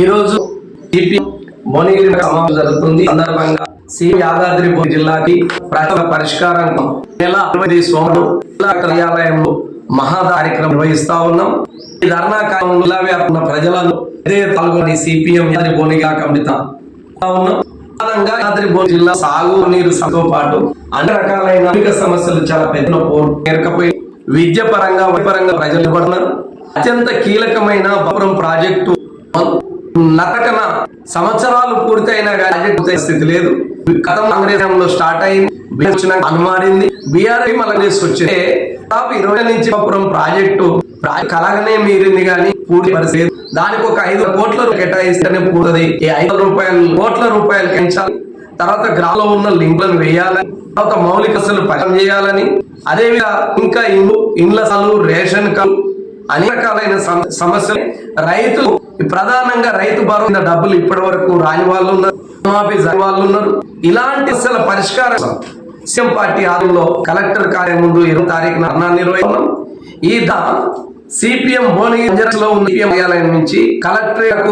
ఈరోజు మోనగిరి సమావేశం జరుగుతుంది. సందర్భంగా సి యాదాద్రి జిల్లాకి ప్రజల పరిష్కారం నెల ఇరవై సోమవారం జిల్లా కార్యాలయంలో మహా కార్యక్రమం నిర్వహిస్తా ఉన్నాం. ఈ ధర్నా కాలంలో జిల్లా వ్యాప్తంగా ప్రజలను ఇదే పాల్గొని సిపిఎం యాదాద్రి భువనగిరి కమితా ఉన్నాం. యాదాద్రి జిల్లా సాగు నీరు తో పాటు అన్ని రకాలైన సమస్యలు చాలా పెద్ద పేరుకపోయి విద్య పరంగా వైపరంగా ప్రజలు పడుతున్నారు అత్యంత కీలకమైన బపురం ప్రాజెక్టు నతకన సంవత్సరాలు పూర్తయినా కానీ స్థితి లేదు. గత కాంగ్రెస్ స్టార్ట్ అయింది అనుమారింది బీఆర్ఐ మళ్ళీ తీసుకొచ్చింది. ఇరవై నుంచి బపురం ప్రాజెక్టు కలగనే మీరింది కానీ పూర్తి పరిస్థితి దానికి ఒక ఐదు కోట్ల కేటాయిస్తేనే పూర్తది. ఈ ఐదు రూపాయలు కోట్ల రూపాయలు పెంచాలి తర్వాత గ్రామంలో ఉన్న లింకులను వేయాలని తర్వాత మౌలిక వసతులు పరిచయం చేయాలని అదేవిధంగా ఇంకా ఇల్లు ఇండ్ల సలు రేషన్ కార్డు అన్ని రకాలైన సమ- సమస్యలు. రైతులు ప్రధానంగా రైతు బరువు డబ్బులు ఇప్పటి వరకు రాని వాళ్ళు ఉన్నారు వాళ్ళు ఉన్నారు. ఇలాంటి అసలు పరిష్కారం సీఎం పార్టీ ఆధ్వర్యంలో కలెక్టర్ కార్యం ముందు ఇరవై తారీఖున ధర్నా నిర్వహిస్తున్నాం. ఈ దా సిపిఎం భువనగిరిలో ఉన్న కార్యాలయం నుంచి కలెక్టరేట్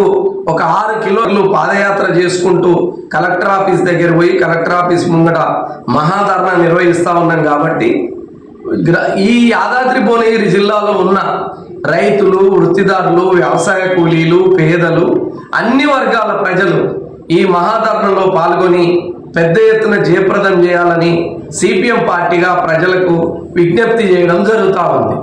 ఒక ఆరు కిలోమీటర్లు పాదయాత్ర చేసుకుంటూ కలెక్టర్ ఆఫీస్ దగ్గర పోయి కలెక్టర్ ఆఫీస్ ముంగట మహాధర్నా నిర్వహిస్తా ఉన్నాం కాబట్టి ఈ యాదాద్రి భువనగిరి జిల్లాలో ఉన్న రైతులు వృత్తిదారులు వ్యవసాయ కూలీలు పేదలు అన్ని వర్గాల ప్రజలు ఈ మహాధర్ణంలో పాల్గొని పెద్ద ఎత్తున జయప్రదం చేయాలని సిపిఎం పార్టీగా ప్రజలకు విజ్ఞప్తి చేయడం జరుగుతా ఉంది.